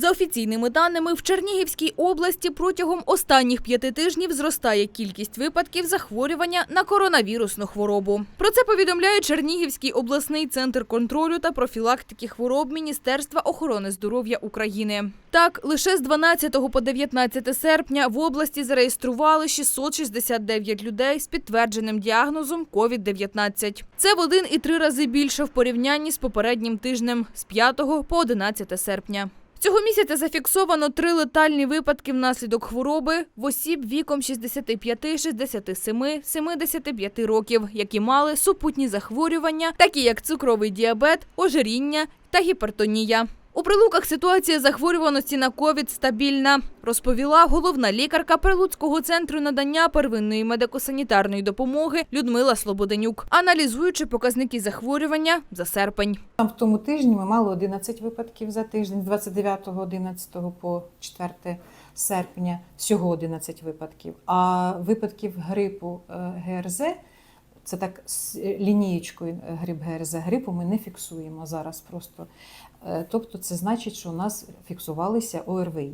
За офіційними даними, в Чернігівській області протягом останніх п'яти тижнів зростає кількість випадків захворювання на коронавірусну хворобу. Про це повідомляє Чернігівський обласний центр контролю та профілактики хвороб Міністерства охорони здоров'я України. Так, лише з 12 по 19 серпня в області зареєстрували 669 людей з підтвердженим діагнозом COVID-19. Це в один і три рази більше в порівнянні з попереднім тижнем з 5 по 11 серпня. Цього місяця зафіксовано три летальні випадки внаслідок хвороби в осіб віком 65, 67, 75 років, які мали супутні захворювання, такі як цукровий діабет, ожиріння та гіпертонія. У прилуках ситуація захворюваності на ковід стабільна, розповіла головна лікарка Прилуцького центру надання первинної медико-санітарної допомоги Людмила Слободенюк, аналізуючи показники захворювання за серпень. В тому тижні ми мали 11 випадків за тиждень, з 29, 11 по 4 серпня, всього 11 випадків. А випадків грипу е, ГРЗ, це так з лінієчкою е, грип ГРЗ, грипу ми не фіксуємо зараз просто. Е, Тобто це значить, що у нас фіксувалися ОРВІ.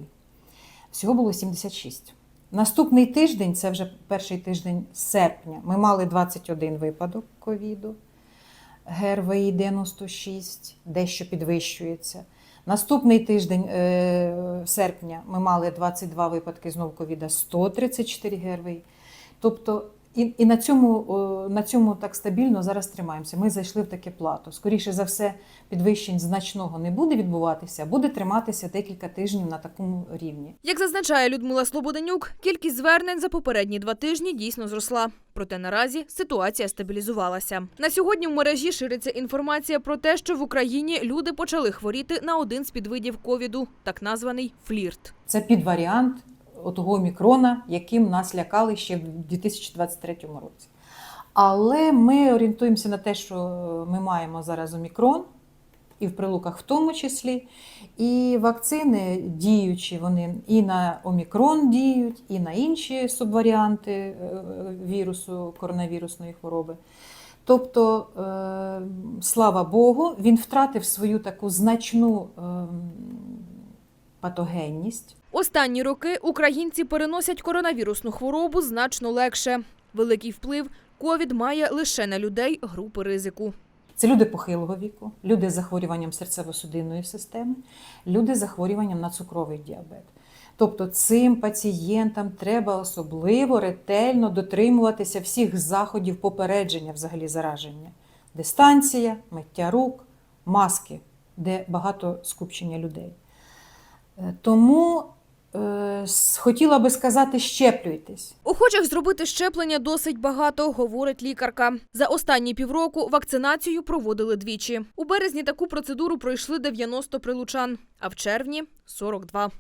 Всього було 76. Наступний тиждень, це вже перший тиждень серпня, ми мали 21 випадок ковіду. ГРВІ 96, дещо підвищується. Наступний тиждень е, серпня ми мали 22 випадки знову ковіда, 134 ГРВІ. Тобто, і, і на, цьому, на цьому так стабільно зараз тримаємося. Ми зайшли в таке плато. Скоріше за все, підвищень значного не буде відбуватися, буде триматися декілька тижнів на такому рівні. Як зазначає Людмила Слободенюк, кількість звернень за попередні два тижні дійсно зросла. Проте наразі ситуація стабілізувалася. На сьогодні в мережі шириться інформація про те, що в Україні люди почали хворіти на один з підвидів ковіду, так названий флірт. Це підваріант отого омікрона, яким нас лякали ще в 2023 році. Але ми орієнтуємося на те, що ми маємо зараз омікрон, і в прилуках в тому числі. І вакцини діючі, вони і на омікрон діють, і на інші субваріанти е, вірусу, коронавірусної хвороби. Тобто, е, слава Богу, він втратив свою таку значну ем, патогенність. Останні роки українці переносять коронавірусну хворобу значно легше. Великий вплив ковід має лише на людей групи ризику. Це люди похилого віку, люди з захворюванням серцево-судинної системи, люди з захворюванням на цукровий діабет. Тобто цим пацієнтам треба особливо ретельно дотримуватися всіх заходів попередження взагалі зараження. Дистанція, миття рук, маски, де багато скупчення людей. Е, Тому хотіла би сказати, щеплюйтесь. Охочих зробити щеплення досить багато, говорить лікарка. За останні півроку вакцинацію проводили двічі. У березні таку процедуру пройшли 90 прилучан, а в червні 42.